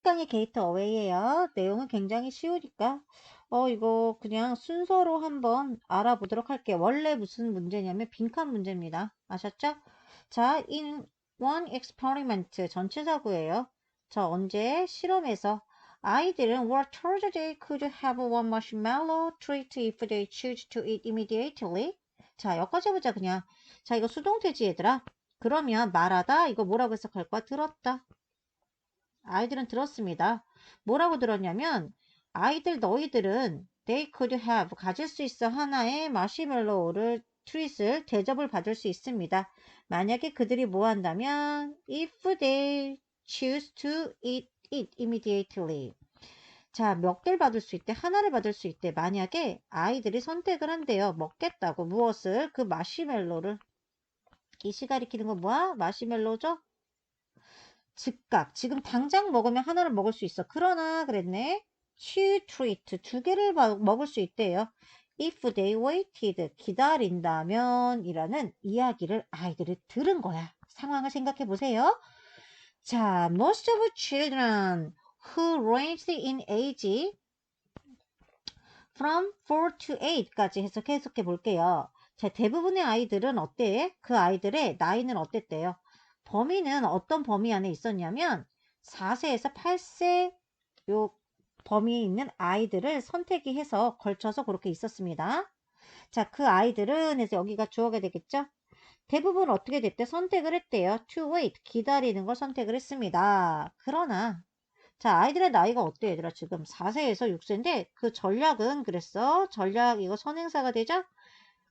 약간의 게이트 어웨이예요. 내용은 굉장히 쉬우니까 어 이거 그냥 순서로 한번 알아보도록 할게요. 원래 무슨 문제냐면 빈칸 문제입니다. 아셨죠? 자, in one experiment 전체사구예요. 자, 언제 실험에서 아이들은 were told they could have one marshmallow treat if they choose to eat immediately. 자, 여기까지 해보자 그냥. 자, 이거 수동태지 얘들아. 그러면 말하다 이거 뭐라고 해석할 거야? 들었다. 아이들은 들었습니다. 뭐라고 들었냐면 아이들 너희들은 they could have 가질 수 있어 하나의 마시멜로우를 트릿을 대접을 받을 수 있습니다. 만약에 그들이 뭐 한다면 if they choose to eat it immediately 자, 몇 개를 받을 수 있대? 하나를 받을 수 있대. 만약에 아이들이 선택을 한대요. 먹겠다고. 무엇을? 그 마시멜로를. 이시 가리키는 건 뭐야? 마시멜로죠? 즉각. 지금 당장 먹으면 하나를 먹을 수 있어. 그러나 그랬네. two treat. 두 개를 먹을 수 있대요. if they waited. 기다린다면 이라는 이야기를 아이들이 들은 거야. 상황을 생각해 보세요. 자, most of children who ranged in age from 4 to 8까지 해석해 볼게요. 자, 대부분의 아이들은 어때? 그 아이들의 나이는 어땠대요? 범위는 어떤 범위 안에 있었냐면 4세에서 8세 요 범위에 있는 아이들을 선택이 해서 걸쳐서 그렇게 있었습니다. 자, 그 아이들은 해서 여기가 주어가 되겠죠? 대부분 어떻게 됐대? 선택을 했대요. to wait, 기다리는 걸 선택을 했습니다. 그러나 자, 아이들의 나이가 어때 얘들아? 지금 4세에서 6세인데 그 전략은 그랬어. 전략 이거 선행사가 되죠?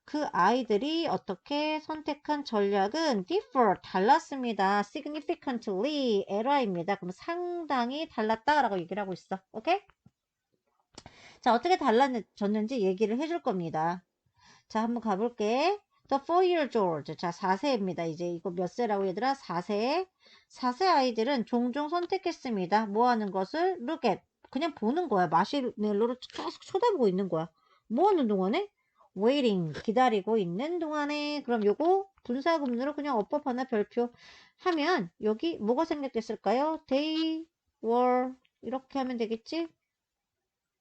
그 아이들이 어떻게 선택한 전략은 differ 달랐습니다. significantly 에러입니다. 그럼 상당히 달랐다라고 얘기를 하고 있어. 오케이? 자, 어떻게 달라졌는지 얘기를 해줄 겁니다. 자, 한번 가볼게. The 4-year George. 자, 4세입니다. 이제 이거 몇 세라고 얘들아? 4세. 4세 아이들은 종종 선택했습니다. 뭐 하는 것을? Look at. 그냥 보는 거야. 마시멜로를 계속 쳐다보고 있는 거야. 뭐 하는 동안에? Waiting 기다리고 있는 동안에 그럼 요거 분사구문으로 그냥 어법 하나 별표 하면 여기 뭐가 생략됐을까요? they were 이렇게 하면 되겠지?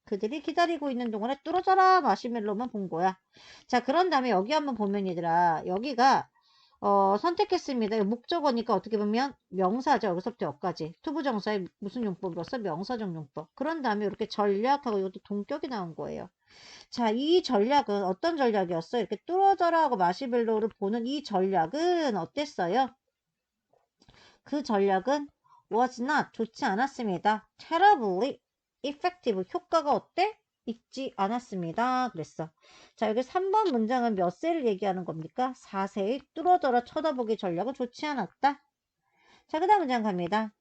그들이 기다리고 있는 동안에 뚫어져라 마시멜로만 본 거야. 자 그런 다음에 여기 한번 보면 얘들아 여기가 어, 선택했습니다. 목적어니까 어떻게 보면 명사죠. 여기서부터 여기까지. 투부정사의 무슨 용법으로서 명사적 용법. 그런 다음에 이렇게 전략하고 이것도 동격이 나온 거예요. 자, 이 전략은 어떤 전략이었어요? 이렇게 뚫어져라 하고 마시멜로를 보는 이 전략은 어땠어요? 그 전략은 was not 좋지 않았습니다. terribly effective 효과가 어때? 있지 않았습니다. 그랬어. 자, 여기 3번 문장은 몇 세를 얘기하는 겁니까? 4세의 뚫어져라 쳐다보기 전략은 좋지 않았다. 자, 그 다음 문장 갑니다.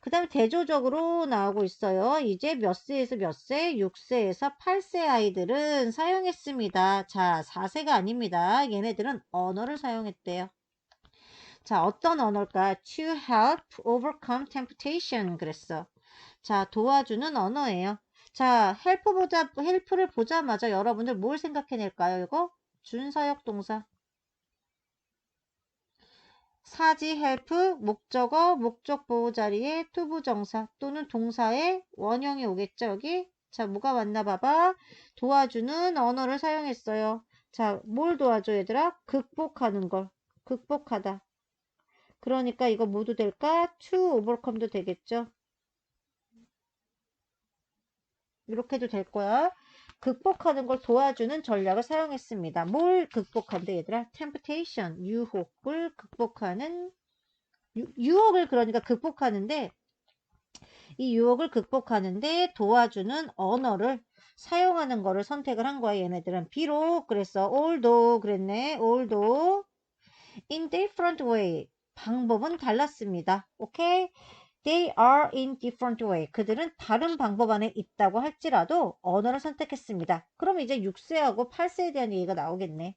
그 다음에 대조적으로 나오고 있어요. 이제 몇 세에서 몇 세? 6세에서 8세 아이들은 사용했습니다. 자, 4세가 아닙니다. 얘네들은 언어를 사용했대요. 자, 어떤 언어일까? To help overcome temptation 그랬어. 자, 도와주는 언어예요. 자, 헬프 보자, 헬프를 보자마자 여러분들 뭘 생각해낼까요? 이거? 준사역 동사. 사지 헬프, 목적어, 목적 보호 자리에 투부 정사 또는 동사의 원형이 오겠죠, 여기? 자, 뭐가 왔나 봐봐. 도와주는 언어를 사용했어요. 자, 뭘 도와줘, 얘들아? 극복하는 걸. 극복하다. 그러니까 이거 모두 될까? to overcome도 되겠죠. 이렇게 해도 될 거야. 극복하는 걸 도와주는 전략을 사용했습니다. 뭘 극복한대 얘들아? temptation, 유혹을 극복하는 유, 혹을 그러니까 극복하는데 이 유혹을 극복하는데 도와주는 언어를 사용하는 거를 선택을 한 거야 얘네들은. 비록 그랬어. Although 그랬네. Although. In different way. 방법은 달랐습니다. 오케이 They are in different way. 그들은 다른 방법 안에 있다고 할지라도 언어를 선택했습니다. 그럼 이제 6세하고 8세에 대한 얘기가 나오겠네.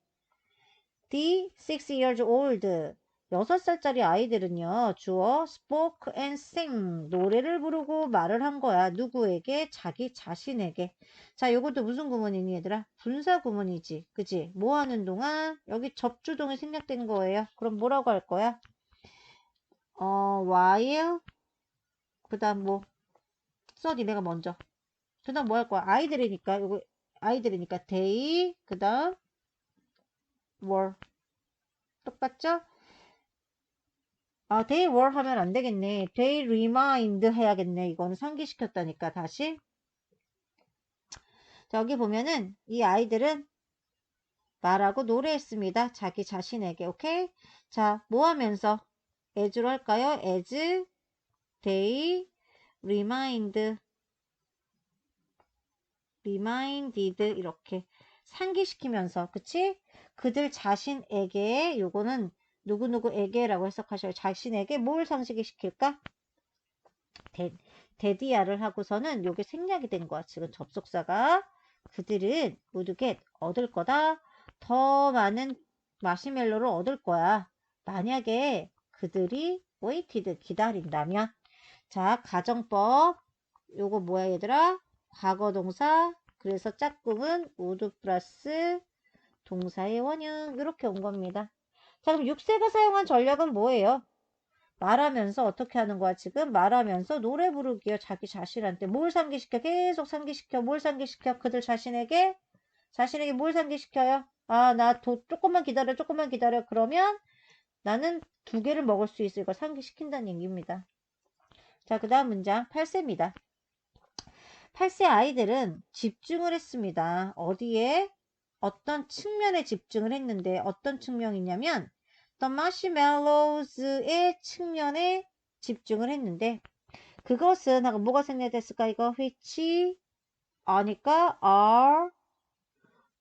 The 6 years old. 6살짜리 아이들은요. 주어 spoke and sing. 노래를 부르고 말을 한 거야. 누구에게? 자기 자신에게. 자, 요것도 무슨 구문이니 얘들아? 분사 구문이지. 그지? 뭐 하는 동안? 여기 접주동이 생략된 거예요. 그럼 뭐라고 할 거야? 어, while 그 다음 뭐 써 니네가 먼저 그 다음 뭐 할 거야 아이들이니까 이거 아이들이니까 they 그 다음 were 똑같죠? 아 they were 하면 안 되겠네 they remind 해야겠네 이거는 상기시켰다니까 다시 자, 여기 보면은 이 아이들은 말하고 노래했습니다. 자기 자신에게. 오케이? 자, 뭐 하면서 as로 할까요? as they remind reminded 이렇게 상기시키면서 그치? 그들 자신에게 요거는 누구누구에게라고 해석하셔요. 자신에게 뭘 상기시킬까? 대, 데디아를 하고서는 요게 생략이 된 거야. 지금 접속사가 그들은 모두 get 얻을 거다. 더 많은 마시멜로를 얻을 거야. 만약에 그들이 waited 기다린다면 자 가정법. 요거 뭐야 얘들아? 과거 동사 그래서 짝꿍은 would 플러스 동사의 원형. 이렇게 온 겁니다. 자 그럼 6세가 사용한 전략은 뭐예요? 말하면서 어떻게 하는 거야 지금? 말하면서 노래 부르기요 자기 자신한테. 뭘 상기시켜? 계속 상기시켜. 뭘 상기시켜? 그들 자신에게? 자신에게 뭘 상기시켜요? 아 나 조금만 기다려 조금만 기다려. 그러면 나는 두 개를 먹을 수 있어. 이걸 상기시킨다는 얘기입니다 자 그 다음 문장 8세입니다. 8세 아이들은 집중을 했습니다. 어디에 어떤 측면에 집중을 했는데 어떤 측면이냐면 The Marshmallows의 측면에 집중을 했는데 그것은 뭐가 생략됐을까 이거? Which 아니까? Are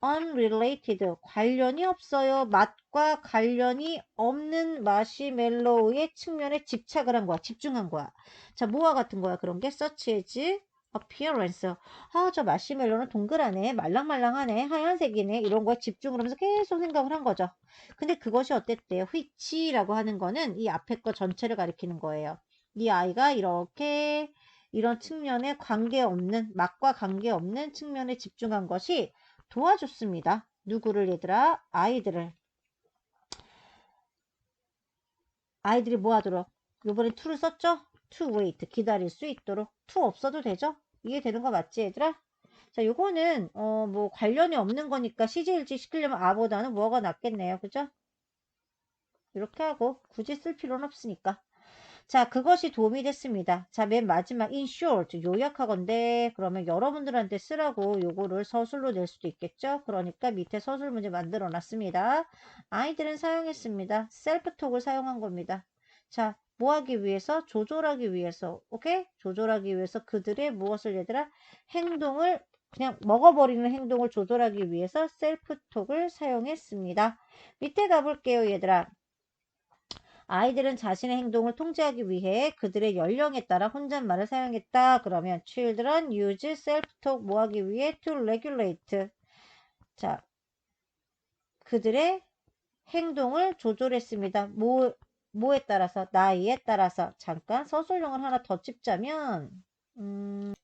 unrelated 관련이 없어요. 맛과 관련이 없는 마시멜로우의 측면에 집착을 한 거야. 집중한 거야. 자, 뭐와 같은 거야? 그런 게 such as appearance. 아, 저 마시멜로는 동그라네. 말랑말랑하네. 하얀색이네. 이런 거에 집중을 하면서 계속 생각을 한 거죠. 근데 그것이 어땠대요? which라고 하는 거는 이 앞에 거 전체를 가리키는 거예요. 이 아이가 이렇게 이런 측면에 관계없는, 맛과 관계없는 측면에 집중한 것이 도와줬습니다. 누구를 얘들아? 아이들을. 아이들이 뭐 하도록? 요번에 to를 썼죠? to wait. 기다릴 수 있도록. to 없어도 되죠? 이해되는 거 맞지 얘들아? 자 요거는 어 뭐 관련이 없는 거니까 CJ일지 시키려면 아보다는 뭐가 낫겠네요. 그죠? 이렇게 하고 굳이 쓸 필요는 없으니까. 자, 그것이 도움이 됐습니다. 자, 맨 마지막 in short 요약하건데 그러면 여러분들한테 쓰라고 요거를 서술로 낼 수도 있겠죠? 그러니까 밑에 서술 문제 만들어 놨습니다. 아이들은 사용했습니다. 셀프톡을 사용한 겁니다. 자, 뭐 하기 위해서? 조절하기 위해서. 오케이? 조절하기 위해서 그들의 무엇을 얘들아? 행동을 그냥 먹어버리는 행동을 조절하기 위해서 셀프톡을 사용했습니다. 밑에 가볼게요, 얘들아. 아이들은 자신의 행동을 통제하기 위해 그들의 연령에 따라 혼잣말을 사용했다. 그러면 children use self-talk 뭐 하기 위해 to regulate. 자, 그들의 행동을 조절했습니다. 뭐, 뭐에 따라서? 나이에 따라서. 잠깐 서술용을 하나 더 찝자면 음,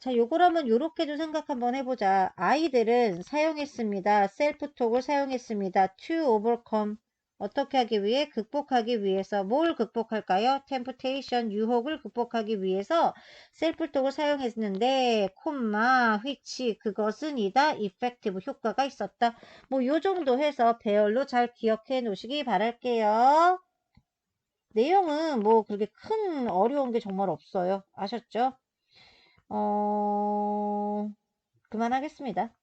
자, 요걸 한번 요렇게도 생각 한번 해보자. 아이들은 사용했습니다. 셀프톡을 사용했습니다. to overcome 어떻게 하기 위해? 극복하기 위해서 뭘 극복할까요? temptation, 유혹을 극복하기 위해서 셀프톡을 사용했는데 콤마, which, 그것은 이다, effective, 효과가 있었다. 뭐 요 정도 해서 배열로 잘 기억해 놓으시기 바랄게요. 내용은 뭐 그렇게 큰 어려운 게 정말 없어요. 아셨죠? 어... 그만하겠습니다.